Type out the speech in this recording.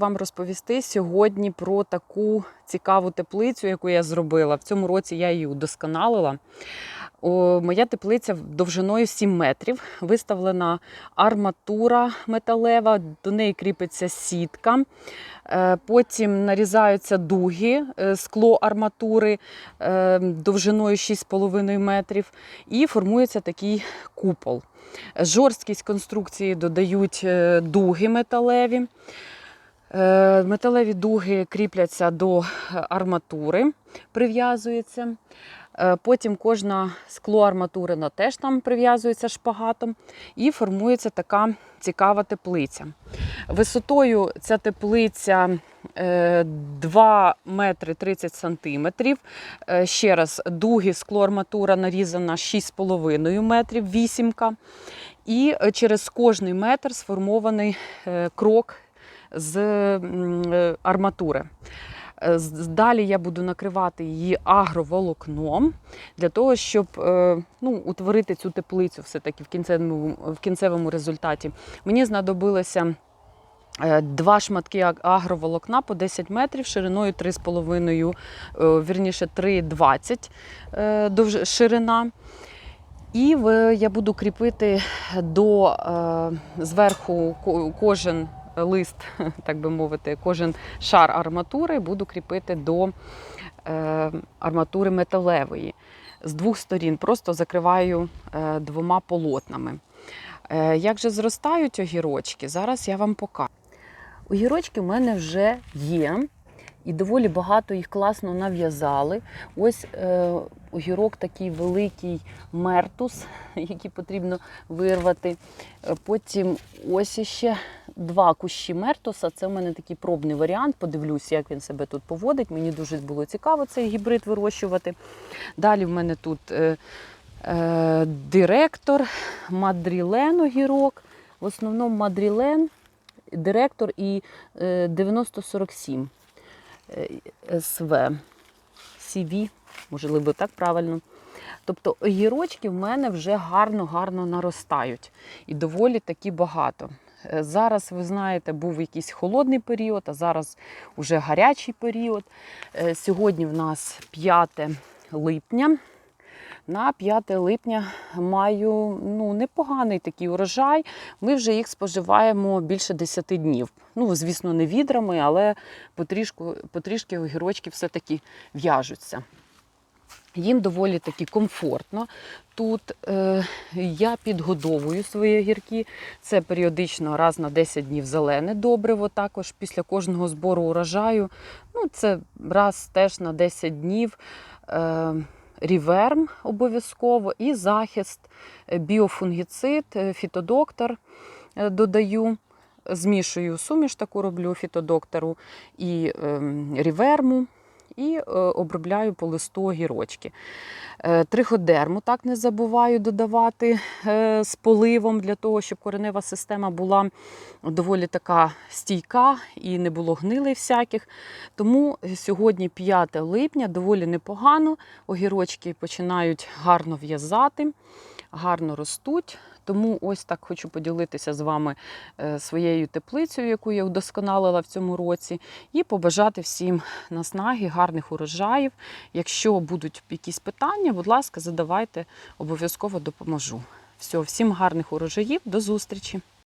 вам розповісти сьогодні про таку цікаву теплицю, яку я зробила. В цьому році я її удосконалила. О, моя теплиця довжиною 7 метрів. Виставлена арматура металева, до неї кріпиться сітка. Е, Потім нарізаються дуги, е, скло арматури е, довжиною 6,5 метрів, і формується такий купол. Жорсткість конструкції додають дуги металеві. Е, Металеві дуги кріпляться до арматури, прив'язуються. Е, Потім кожна скло арматурина теж там прив'язується шпагатом і формується така цікава теплиця. Висотою ця теплиця е, 2 метри 30 сантиметрів. Е, Ще раз, дуги скло арматура нарізана 6,5 метрів, вісімка. І е, через кожний метр сформований е, крок з е, арматури. Е, Далі я буду накривати її агроволокном для того, щоб е, ну, утворити цю теплицю все-таки в кінцевому, в кінцевому результаті. Мені знадобилося два шматки агроволокна по 10 метрів, шириною 3,5, е, вірніше 3,20 е, ширина. І я буду кріпити до зверху кожен лист, так би мовити, кожен шар арматури буду кріпити до е, арматури металевої. З двох сторін просто закриваю е, двома полотнами. Е, як же зростають огірочки, зараз я вам покажу. Огірочки в мене вже є. І доволі багато їх класно нав'язали. Ось огірок такий великий мертус, який потрібно вирвати. Е, Потім ось іще два кущі мертуса. Це в мене такий пробний варіант. Подивлюся, як він себе тут поводить. Мені дуже було цікаво цей гібрид вирощувати. Далі в мене тут е, е, директор, мадрілен огірок. В основному мадрілен, директор і е, 9047 е, СВ, CV, можливо, так правильно. Тобто огірочки в мене вже гарно-гарно наростають і доволі таки багато. Е, Зараз, ви знаєте, був якийсь холодний період, а зараз вже гарячий період. Е, Сьогодні в нас 5 липня. На 5 липня маю ну, непоганий такий урожай. Ми вже їх споживаємо більше 10 днів. Ну, звісно, не відрами, але потрішки огірочки все-таки в'яжуться. Їм доволі таки комфортно. Тут е, я підгодовую свої огірки. Це періодично раз на 10 днів зелене добриво. Також після кожного збору урожаю. Ну, це раз теж на 10 днів. Е, Ріверм обов'язково і захист, е, біофунгіцид, е, фітодоктор е, додаю. Змішую суміш таку роблю фітодоктору і ем, ріверму, і е, обробляю по листу огірочки. Е, Триходерму так не забуваю додавати е, з поливом для того, щоб коренева система була доволі така стійка і не було гнилей всяких. Тому сьогодні 5 липня доволі непогано. Огірочки починають гарно в'язати, гарно ростуть. Тому ось так хочу поділитися з вами е, своєю теплицею, яку я вдосконалила в цьому році, і побажати всім наснаги, гарних урожаїв. Якщо будуть якісь питання, будь ласка, задавайте, обов'язково допоможу. Все, всім гарних урожаїв, до зустрічі!